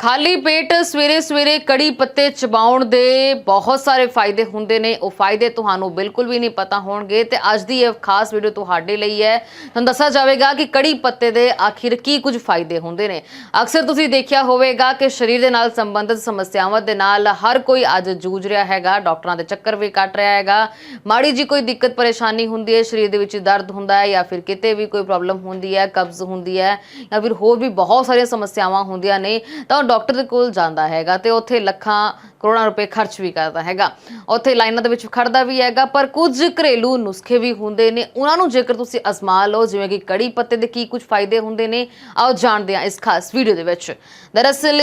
ਖਾਲੀ ਪੇਟ ਸਵੇਰੇ ਸਵੇਰੇ ਕੜੀ ਪੱਤੇ ਚਬਾਉਣ ਦੇ ਬਹੁਤ ਸਾਰੇ ਫਾਇਦੇ ਹੁੰਦੇ ਨੇ। ਉਹ ਫਾਇਦੇ ਤੁਹਾਨੂੰ ਬਿਲਕੁਲ ਵੀ ਨਹੀਂ ਪਤਾ ਹੋਣਗੇ ਤੇ ਅੱਜ ਦੀ ਇਹ ਖਾਸ ਵੀਡੀਓ ਤੁਹਾਡੇ ਲਈ ਹੈ। ਤੁਹਾਨੂੰ ਦੱਸਿਆ ਜਾਵੇਗਾ ਕਿ ਕੜੀ ਪੱਤੇ ਦੇ ਆਖਿਰ ਕੀ ਕੁਝ ਫਾਇਦੇ ਹੁੰਦੇ ਨੇ। ਅਕਸਰ ਤੁਸੀਂ ਦੇਖਿਆ ਹੋਵੇਗਾ ਕਿ ਸਰੀਰ ਦੇ ਨਾਲ ਸੰਬੰਧਿਤ ਸਮੱਸਿਆਵਾਂ ਦੇ ਨਾਲ ਹਰ ਕੋਈ ਅੱਜ ਜੂਝ ਰਿਹਾ ਹੈਗਾ। ਡਾਕਟਰਾਂ ਦੇ ਚੱਕਰ ਵੀ ਕੱਟ ਰਿਹਾ ਹੈਗਾ। ਮਾੜੀ ਜੀ ਕੋਈ ਦਿੱਕਤ ਪਰੇਸ਼ਾਨੀ ਹੁੰਦੀ ਹੈ, ਸਰੀਰ ਦੇ ਵਿੱਚ ਦਰਦ ਹੁੰਦਾ ਹੈ ਜਾਂ ਫਿਰ ਕਿਤੇ ਵੀ ਕੋਈ ਪ੍ਰੋਬਲਮ ਹੁੰਦੀ ਹੈ, ਕਬਜ਼ ਹੁੰਦੀ ਹੈ ਜਾਂ ਫਿਰ ਹੋਰ ਵੀ ਬਹੁਤ ਸਾਰੀਆਂ ਸਮੱਸਿਆਵਾਂ ਹੁੰਦੀਆਂ ਨੇ। ਤਾਂ ਡਾਕਟਰ ਦੇ ਕੋਲ ਜਾਂਦਾ ਹੈਗਾ ਤੇ ਉੱਥੇ ਲੱਖਾਂ ਕਰੋੜਾਂ ਰੁਪਏ ਖਰਚ ਵੀ ਕਰਦਾ ਹੈਗਾ। ਉੱਥੇ ਲਾਈਨਾਂ ਦੇ ਵਿੱਚ ਖੜਦਾ ਵੀ ਹੈਗਾ, ਪਰ ਕੁਝ ਘਰੇਲੂ ਨੁਸਖੇ ਵੀ ਹੁੰਦੇ ਨੇ। ਉਹਨਾਂ ਨੂੰ ਜੇਕਰ ਤੁਸੀਂ ਅਜ਼ਮਾ ਲਓ, ਜਿਵੇਂ ਕਿ ਕੜੀ ਪੱਤੇ ਦੇ ਕੀ ਕੁਝ ਫਾਇਦੇ ਹੁੰਦੇ ਨੇ, ਆਓ ਜਾਣਦੇ ਹਾਂ ਇਸ ਖਾਸ ਵੀਡੀਓ ਦੇ ਵਿੱਚ। ਦਰਅਸਲ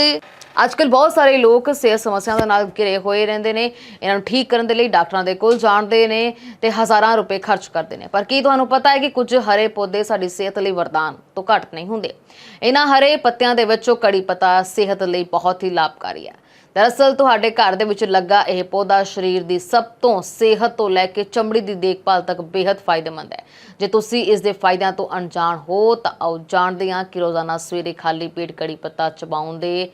ਅੱਜਕੱਲ ਬਹੁਤ ਸਾਰੇ ਲੋਕ ਸਿਹਤ ਸਮੱਸਿਆਵਾਂ ਦੇ ਨਾਲ ਘਿਰੇ ਹੋਏ ਰਹਿੰਦੇ ਨੇ। ਇਹਨਾਂ ਨੂੰ ਠੀਕ ਕਰਨ ਦੇ ਲਈ ਡਾਕਟਰਾਂ ਦੇ ਕੋਲ ਜਾਣਦੇ ਨੇ ਤੇ ਹਜ਼ਾਰਾਂ ਰੁਪਏ ਖਰਚ ਕਰਦੇ ਨੇ। ਪਰ ਕੀ ਤੁਹਾਨੂੰ ਪਤਾ ਹੈ ਕਿ ਕੁਝ ਹਰੇ ਪੌਦੇ ਸਾਡੀ ਸਿਹਤ ਲਈ ਵਰਦਾਨ? ਤੋਂ ਘੱਟ ਨਹੀਂ ਹੁੰਦੇ। ਇਹਨਾਂ ਹਰੇ ਪੱਤਿਆਂ ਦੇ ਵਿੱਚੋਂ ਕੜੀ ਪੱਤਾ ਸਿਹਤ ਲਈ ਬਹੁਤ ਹੀ ਲਾਭਕਾਰੀ ਹੈ। ਦਰਅਸਲ ਤੁਹਾਡੇ ਘਰ ਦੇ ਵਿੱਚ ਲੱਗਾ ਇਹ ਪੌਦਾ ਸਰੀਰ ਦੀ ਸਭ ਤੋਂ ਸਿਹਤ ਤੋਂ ਲੈ ਕੇ ਚਮੜੀ ਦੀ ਦੇਖਭਾਲ ਤੱਕ ਬੇहद ਫਾਇਦੇਮੰਦ ਹੈ। ਜੇ ਤੁਸੀਂ ਇਸ ਦੇ ਫਾਇਦਿਆਂ ਤੋਂ ਅਣਜਾਣ ਹੋ, ਤਾਂ ਆਓ ਜਾਣਦੇ ਹਾਂ ਕਿ ਰੋਜ਼ਾਨਾ ਸਵੇਰੇ ਖਾਲੀ ਪੇਟ ਕੜੀ ਪੱਤਾ ਚਬਾਉਣ ਦੇ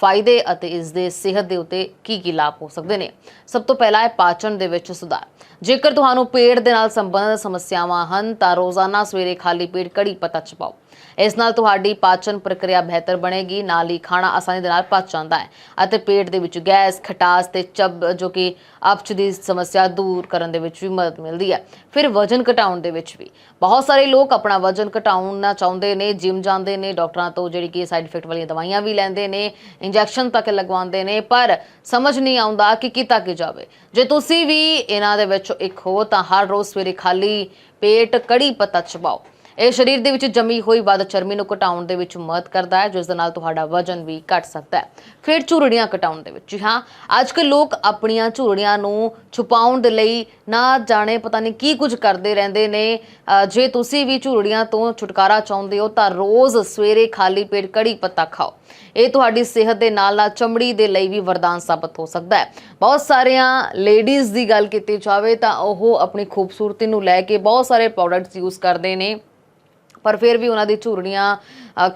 ਫਾਇਦੇ ਅਤੇ ਇਸ ਦੇ ਸਿਹਤ ਦੇ ਉੱਤੇ ਕੀ ਕੀ ਲਾਭ ਹੋ ਸਕਦੇ ਨੇ। ਸਭ ਤੋਂ ਪਹਿਲਾ ਹੈ ਪਾਚਨ ਦੇ ਵਿੱਚ ਸੁਧਾਰ। ਜੇਕਰ ਤੁਹਾਨੂੰ ਪੇਟ ਦੇ ਨਾਲ ਸੰਬੰਧਿਤ ਸਮੱਸਿਆਵਾਂ ਹਨ, ਤਾਂ ਰੋਜ਼ਾਨਾ ਸਵੇਰੇ ਖਾਲੀ ਪੇਟ ਕੜੀ ਪੱਤਾ ਚਬਾਓ। ਇਸ ਨਾਲ ਤੁਹਾਡੀ ਪਾਚਨ ਪ੍ਰਕਿਰਿਆ ਬਿਹਤਰ ਬਣੇਗੀ, ਨਾਲ ਹੀ ਖਾਣਾ ਆਸਾਨੀ ਦੇ ਨਾਲ ਪਚ ਜਾਂਦਾ ਹੈ ਅਤੇ ਪੇਟ ਦੇ ਵਿੱਚ ਗੈਸ, ਖਟਾਸ ਤੇ ਚਬ ਜੋ ਕਿ ਅਪਚ ਦੀ ਸਮੱਸਿਆ ਦੂਰ ਕਰਨ ਦੇ ਵਿੱਚ ਵੀ ਮਦਦ ਮਿਲਦੀ ਹੈ। ਫਿਰ ਵਜਨ ਘਟਾਉਣ ਦੇ ਵਿੱਚ ਵੀ। ਬਹੁਤ ਸਾਰੇ ਲੋਕ ਆਪਣਾ ਵਜਨ ਘਟਾਉਣਾ ਚਾਹੁੰਦੇ ਨੇ, ਜਿਮ ਜਾਂਦੇ ਨੇ, ਡਾਕਟਰਾਂ ਤੋਂ ਜਿਹੜੀ ਕਿ ਸਾਈਡ ਇਫੈਕਟ ਵਾਲੀਆਂ ਦਵਾਈਆਂ ਵੀ ਲੈਂਦੇ ਨੇ ਇੰਜੈਕਸ਼ਨ ਤੱਕ ਲਗਵਾਉਂਦੇ ਨੇ, ਪਰ ਸਮਝ ਨਹੀਂ ਆਉਂਦਾ ਕਿ ਕਿਤਾ ਕਿ ਜਾਵੇ। ਜੇ ਤੁਸੀਂ ਵੀ ਇਹਨਾਂ ਦੇ ਵਿੱਚੋਂ ਇੱਕ ਹੋ ਤਾਂ ਹਰ ਰੋਜ਼ ਸਵੇਰੇ ਖਾਲੀ ਪੇਟ, ਕੜੀ ਪੱਤਾ ਚਬਾਓ। ਇਹ ਸਰੀਰ ਦੇ ਵਿੱਚ ਜੰਮੀ ਹੋਈ ਵੱਧ ਚਰਬੀ ਨੂੰ ਘਟਾਉਣ ਦੇ ਵਿੱਚ ਮਦਦ ਕਰਦਾ ਹੈ, ਜਿਸ ਦੇ ਨਾਲ ਤੁਹਾਡਾ ਵਜ਼ਨ ਵੀ ਘਟ ਸਕਦਾ ਹੈ। ਫਿਰ ਝੁਰੜੀਆਂ ਘਟਾਉਣ ਦੇ ਵਿੱਚ, ਹਾਂ, ਅੱਜ ਅੱਜਕੱਲ ਲੋਕ ਆਪਣੀਆਂ ਝੁਰੜੀਆਂ ਨੂੰ ਛੁਪਾਉਣ ਦੇ ਲਈ ਨਾ ਜਾਣੇ, ਪਤਾ ਨਹੀਂ ਕੀ ਕੁਝ ਕਰਦੇ ਰਹਿੰਦੇ ਨੇ। ਜੇ ਤੁਸੀਂ ਵੀ ਝੁਰੜੀਆਂ ਤੋਂ ਛੁਟਕਾਰਾ ਚਾਹੁੰਦੇ ਹੋ, ਤਾਂ ਰੋਜ਼ ਸਵੇਰੇ ਖਾਲੀ ਪੇਟ ਕੜੀ ਪੱਤਾ ਖਾਓ। ਇਹ ਤੁਹਾਡੀ ਸਿਹਤ ਦੇ ਨਾਲ ਨਾਲ ਚਮੜੀ ਦੇ ਲਈ ਵੀ ਵਰਦਾਨ ਸਾਬਤ ਹੋ ਸਕਦਾ ਹੈ। ਬਹੁਤ ਸਾਰੀਆਂ ਲੇਡੀਜ਼ ਦੀ ਗੱਲ ਕੀਤੀ ਜਾਵੇ, ਤਾਂ ਉਹ ਆਪਣੀ ਖੂਬਸੂਰਤੀ ਨੂੰ ਲੈ ਕੇ ਬਹੁਤ ਸਾਰੇ ਪ੍ਰੋਡਕਟਸ ਯੂਜ਼ ਕਰਦੇ ਨੇ। ਪਰ ਫਿਰ ਵੀ ਉਹਨਾਂ ਦੀ ਝੁਰੜੀਆਂ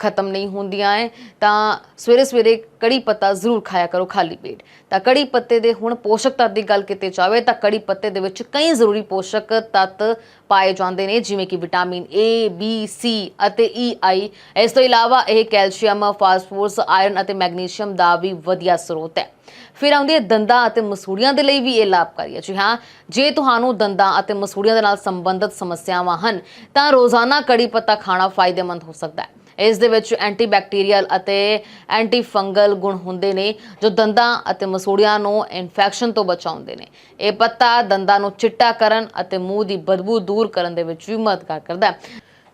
ਖਤਮ ਨਹੀਂ ਹੁੰਦੀਆਂ ਐ। ਤਾਂ ਸਵੇਰੇ ਸਵੇਰੇ ਕੜੀ ਪੱਤਾ ਜ਼ਰੂਰ ਖਾਇਆ ਕਰੋ ਖਾਲੀ ਪੇਟ। ਤਾਂ ਕੜੀ ਪੱਤੇ ਦੇ ਹੁਣ ਪੋਸ਼ਕ ਤੱਤ ਦੀ ਗੱਲ ਕੀਤੀ ਜਾਵੇ ਤਾਂ ਕੜੀ ਪੱਤੇ ਦੇ ਵਿੱਚ ਕਈ ਜ਼ਰੂਰੀ ਪੋਸ਼ਕ ਤੱਤ ਪਾਏ ਜਾਂਦੇ ਨੇ, ਜਿਵੇਂ ਕਿ ਵਿਟਾਮਿਨ A, B, C ਅਤੇ EI ਇਸ ਤੋਂ ਇਲਾਵਾ ਇਹ ਕੈਲਸ਼ੀਅਮ, ਫਾਸਫੋਰਸ, ਆਇਰਨ ਅਤੇ ਮੈਗਨੀਸ਼ੀਅਮ ਦਾ ਵੀ ਵਧੀਆ ਸਰੋਤ ਹੈ। ਫਿਰ ਆਉਂਦੀ ਹੈ ਦੰਦਾਂ ਅਤੇ ਮਸੂੜੀਆਂ ਦੇ ਲਈ ਵੀ ਇਹ ਲਾਭਕਾਰੀ ਹੈ। ਜੀ ਹਾਂ, ਜੇ ਤੁਹਾਨੂੰ ਦੰਦਾਂ ਅਤੇ ਮਸੂੜੀਆਂ ਦੇ ਨਾਲ ਸੰਬੰਧਿਤ ਸਮੱਸਿਆਵਾਂ ਹਨ, ਤਾਂ ਰੋਜ਼ਾਨਾ ਕੜੀ ਪੱਤਾ ਖਾਣਾ ਫਾਇਦੇਮੰਦ ਹੋ ਸਕਦਾ ਹੈ। ਇਸ ਦੇ ਵਿੱਚ ਐਂਟੀਬੈਕਟੀਰੀਅਲ ਅਤੇ ਐਂਟੀ ਫੰਗਲ ਗੁਣ ਹੁੰਦੇ ਨੇ, ਜੋ ਦੰਦਾਂ ਅਤੇ ਮਸੂੜੀਆਂ ਨੂੰ ਇਨਫੈਕਸ਼ਨ ਤੋਂ ਬਚਾਉਂਦੇ ਨੇ। ਇਹ ਪੱਤਾ ਦੰਦਾਂ ਨੂੰ ਚਿੱਟਾ ਕਰਨ ਅਤੇ ਮੂੰਹ ਦੀ ਬਦਬੂ ਦੂਰ ਕਰਨ ਦੇ ਵਿੱਚ ਵੀ ਮਦਦ ਕਰਦਾ ਹੈ।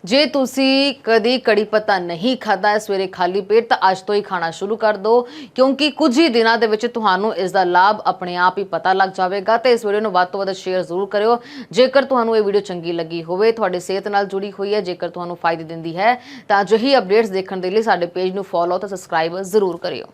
ਜੇ ਤੁਸੀਂ ਕਦੀ ਕੜੀ ਪੱਤਾ ਨਹੀਂ ਖਾਦਾ ਹੈ ਸਵੇਰੇ ਖਾਲੀ ਪੇਟ, ਤਾਂ ਅੱਜ ਤੋਂ ਹੀ ਖਾਣਾ ਸ਼ੁਰੂ ਕਰ ਦਿਓ, ਕਿਉਂਕਿ ਕੁਝ ਹੀ ਦਿਨਾਂ ਦੇ ਵਿੱਚ ਤੁਹਾਨੂੰ ਇਸ ਦਾ ਲਾਭ ਆਪਣੇ ਆਪ ਹੀ ਪਤਾ ਲੱਗ ਜਾਵੇਗਾ, ਤੇ ਇਸ ਵੀਡੀਓ ਨੂੰ ਵੱਧ ਤੋਂ ਵੱਧ ਸ਼ੇਅਰ ਜ਼ਰੂਰ ਕਰਿਓ। ਜੇਕਰ ਤੁਹਾਨੂੰ ਇਹ ਵੀਡੀਓ ਚੰਗੀ ਲੱਗੀ ਹੋਵੇ, ਤੁਹਾਡੀ ਸਿਹਤ ਨਾਲ ਜੁੜੀ ਹੋਈ ਹੈ, ਜੇਕਰ ਤੁਹਾਨੂੰ ਫਾਇਦੇ ਦਿੰਦੀ ਹੈ, ਤਾਂ ਅਜਿਹੀ ਅਪਡੇਟਸ ਦੇਖਣ ਦੇ ਲਈ ਸਾਡੇ ਪੇਜ ਨੂੰ ਫੋਲੋ ਤੇ ਸਬਸਕ੍ਰਾਈਬ ਜ਼ਰੂਰ ਕਰਿਓ।